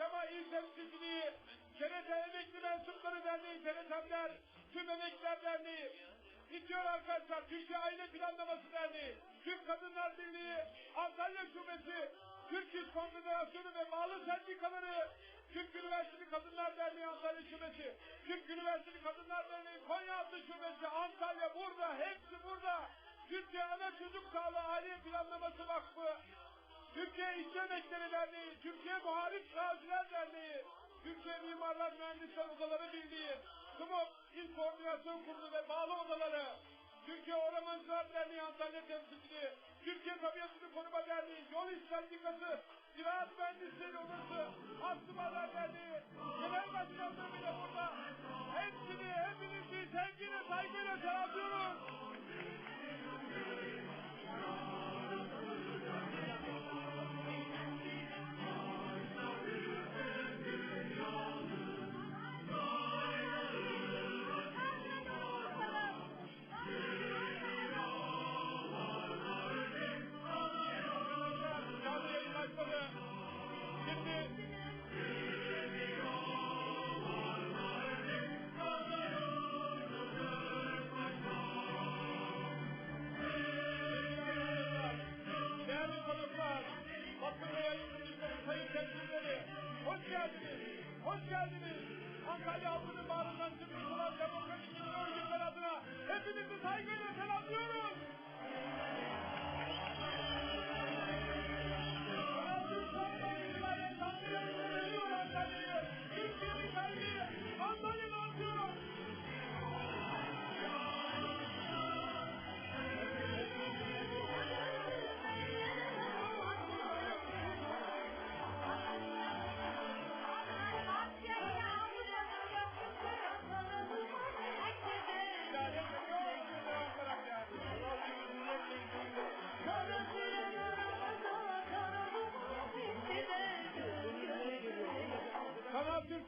Sema İl Temsilciliği, TRT Emekli Mensupları Derneği, TRT'mler, Tüm Emekliler Derneği, bitiyor arkadaşlar, Türkiye Aile Planlaması Derneği, Türk Kadınlar Birliği, Antalya Şubesi, Türk İş Konfederasyonu ve bağlı sendikaları, Türk Üniversiteli Kadınlar Derneği Antalya Şubesi, Türk Üniversiteli Kadınlar Derneği Konyaaltı Şubesi, Antalya burada, hepsi burada. Türkiye Ana Çocuk Sağlığı Aile Planlaması Vakfı, Türkiye İşçi Emekleri Derneği, Türkiye Muharip Gaziler Derneği, Türkiye Mimarlar Mühendisler Odaları Birliği, TUMOP İl Koordinasyon Kurulu ve bağlı odaları, Türkiye Ormancılar Derneği Antalya Temsilciliği, Türkiye Tabiatını Koruma Derneği, Yol İş Sendikası, Ziraat Mühendisleri Odası, Aslımalar Derneği, Genel Başkanlığı bile burada. Hepsini, hepinizi hepinizi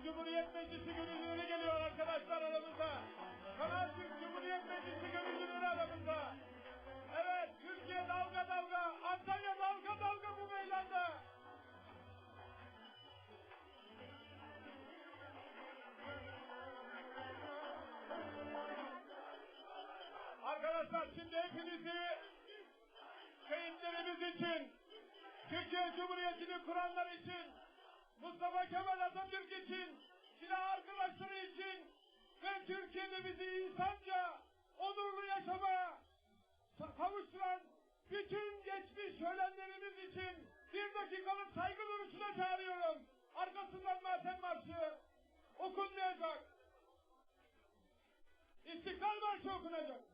Türk Cumhuriyet Meclisi gönüllüleri geliyor arkadaşlar aramızda. Kanal Türk Cumhuriyet Meclisi gönüllüleri aramızda. Evet, Türkiye dalga dalga, Antalya dalga dalga bu meydanda. Arkadaşlar şimdi hepinizi şehitlerimiz için, Türkiye Cumhuriyeti'ni kuranlar için, Mustafa Kemal Atatürk için, silah arkadaşları için ve Türkiye'de bizi insanca, onurlu yaşamaya kavuşturan bütün geçmiş ölenlerimiz için bir dakikalık saygı duruşuna çağırıyorum. Arkasından matem marşı okunmayacak. İstiklal Marşı okunacak.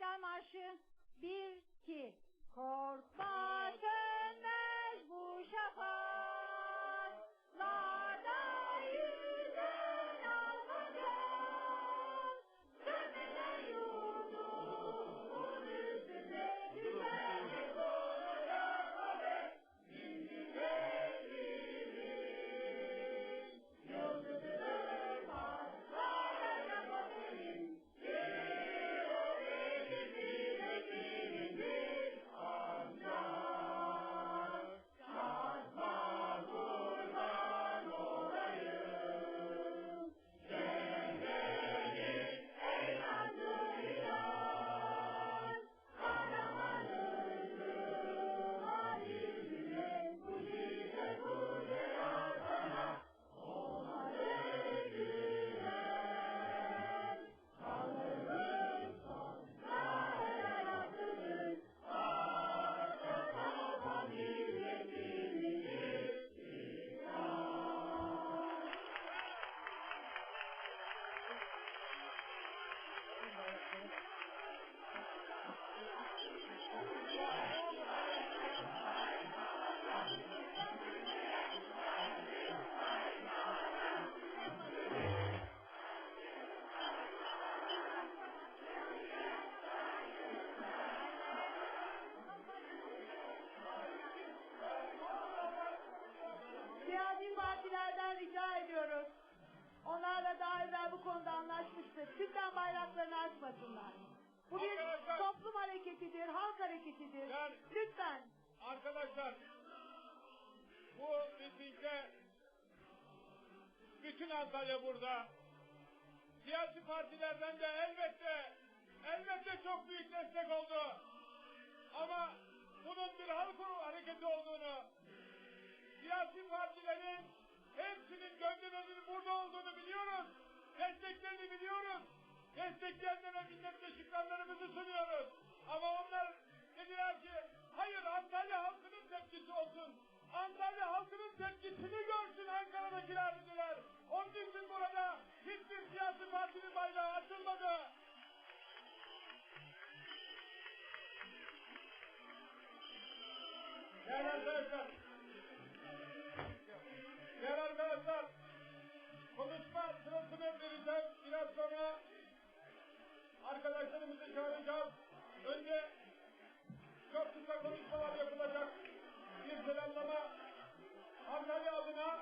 İstiklal Marşı 1 2 Korkma bu konuda anlaşmıştık. Lütfen bayraklarını açmasınlar. Bu bir Arkadaşlar. toplum hareketidir, halk hareketidir. Yani- Lütfen. Arkadaşlar bu mitingde bütün Antalya burada. Siyasi partilerden de elbette elbette çok büyük destek oldu. Ama bunun bir halk hareketi olduğunu, siyasi partilerin hepsinin gönlünün burada olduğunu biliyoruz. Desteklerini biliyoruz. Destekleyenlere minnettarlıklarımızı sunuyoruz. Ama onlar dediler ki hayır Antalya halkının tepkisi olsun. Antalya halkının tepkisini görsün Ankara'dakiler dediler. Onun için burada hiçbir siyasi partinin bayrağı açılmadı. Değerli arkadaşlar, konuşma sırasını vereceğim. Biraz sonra arkadaşlarımızı çağıracağız. Önce çok kısa konuşmalar yapılacak. Bir selamlama Antalya adına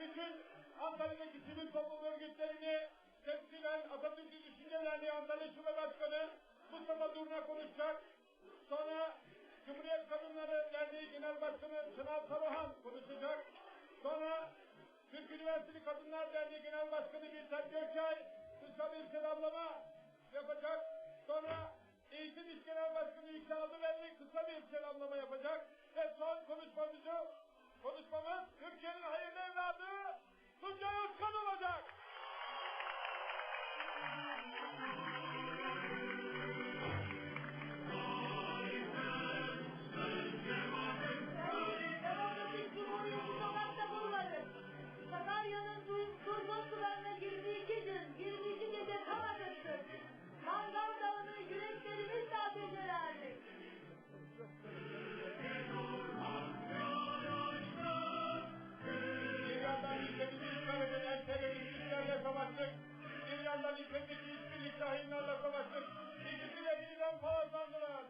bütün Antalya'daki sivil toplum örgütlerini temsilen Atatürk'ün düşüncelerini Antalya Şube Başkanı Mustafa Durna konuşacak. Sonra Cumhuriyet Kadınları Derneği Genel Başkanı Sınav Saruhan konuşacak. Sonra Üniversiteli Kadınlar Derneği Genel Başkanı Gülten Gökçay kısa bir selamlama yapacak. Sonra Eğitim İş Genel Başkanı İlke Aldıverli kısa bir selamlama yapacak. Ve son konuşmamızı, konuşmamız Türkiye'nin hayırlı evladı Tuncay Özkan olacak. Bir yandan ülkedeki işbirlikçi hainlerle savaştık. İkisi de birden palazlandılar.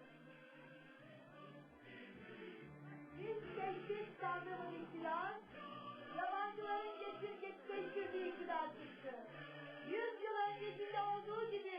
Biz teşvik sandığımız iktidar, yabancıların teşvirdiği iktidar çıktı. Yüz yıl öncesinde olduğu gibi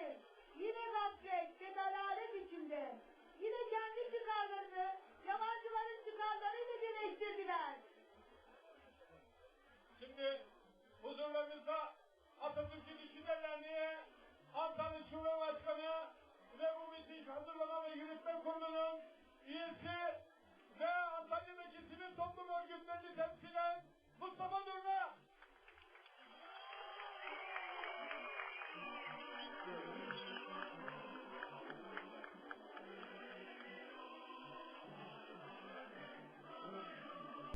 üyesi ve